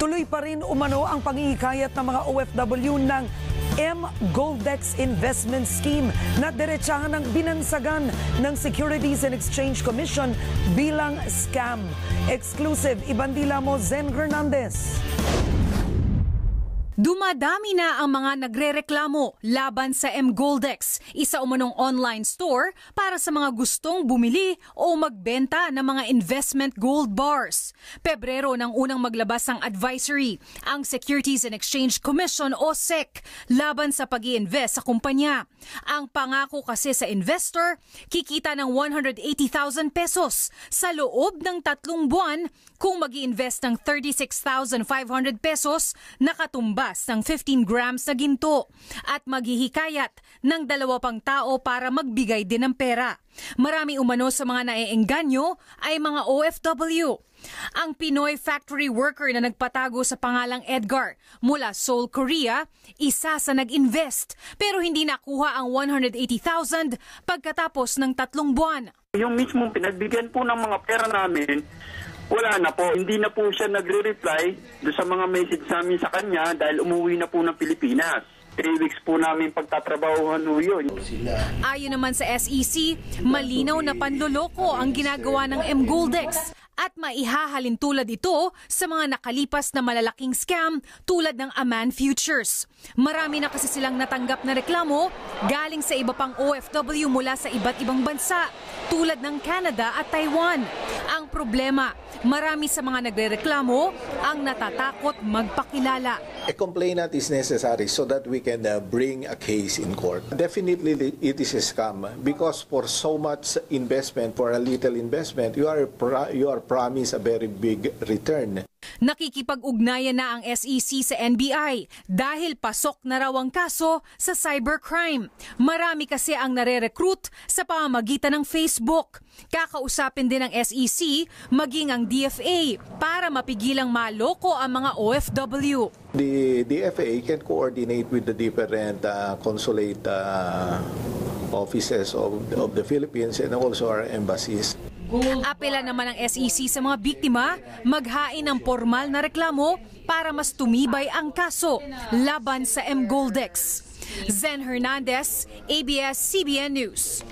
Tuloy pa rin umano ang pangihikayat ng mga OFW ng M Goldex Investment Scheme na diretsahan ng binansagan ng Securities and Exchange Commission bilang scam. Exclusive, Ibandila mo Zen Hernandez. Dumadami na ang mga nagrereklamo laban sa M Goldex, isa umanong online store para sa mga gustong bumili o magbenta ng mga investment gold bars. Pebrero nang unang maglabas ang advisory ang Securities and Exchange Commission o SEC laban sa pag invest sa kumpanya. Ang pangako kasi sa investor, kikita ng 180,000 pesos sa loob ng tatlong buwan kung mag invest ng 36,500 pesos nakatumbas ng 15 grams na ginto at maghihikayat ng dalawa pang tao para magbigay din ng pera. Marami umano sa mga naeengganyo ay mga OFW. Ang Pinoy factory worker na nagpatago sa pangalang Edgar mula Seoul, Korea, isa sa nag-invest pero hindi nakuha ang 180,000 pagkatapos ng tatlong buwan. Yung mismong pinagbigyan po ng mga pera namin, wala na po. Hindi na po siya nagre-reply do sa mga message namin sa kanya dahil umuwi na po ng Pilipinas. Three weeks po namin pagtatrabahuhan po yun. Ayon naman sa SEC, malinaw na panloloko ang ginagawa ng M Goldex at maihahalin tulad ito sa mga nakalipas na malalaking scam tulad ng Aman Futures. Marami na kasi silang natanggap na reklamo galing sa iba pang OFW mula sa iba't ibang bansa tulad ng Canada at Taiwan. Ang problema, marami sa mga nagrereklamo ang natatakot magpakilala. A complainant is necessary so that we can uh, bring a case in court. Definitely, it is a scam because for so much investment, for a little investment, you are you are promised a very big return. Nakikipag-ugnayan na ang SEC sa NBI dahil pasok na raw ang kaso sa cybercrime. Marami kasi ang nare-recruit sa pamamagitan ng Facebook. Kakausapin din ng SEC maging ang DFA para mapigilang maloko ang mga OFW. The DFA can coordinate with the different uh, consulate uh, offices of, of the Philippines and also our embassies. Apela naman ng SEC sa mga biktima maghain ng formal na reklamo para mas tumibay ang kaso laban sa M Goldex. Zen Hernandez, ABS-CBN News.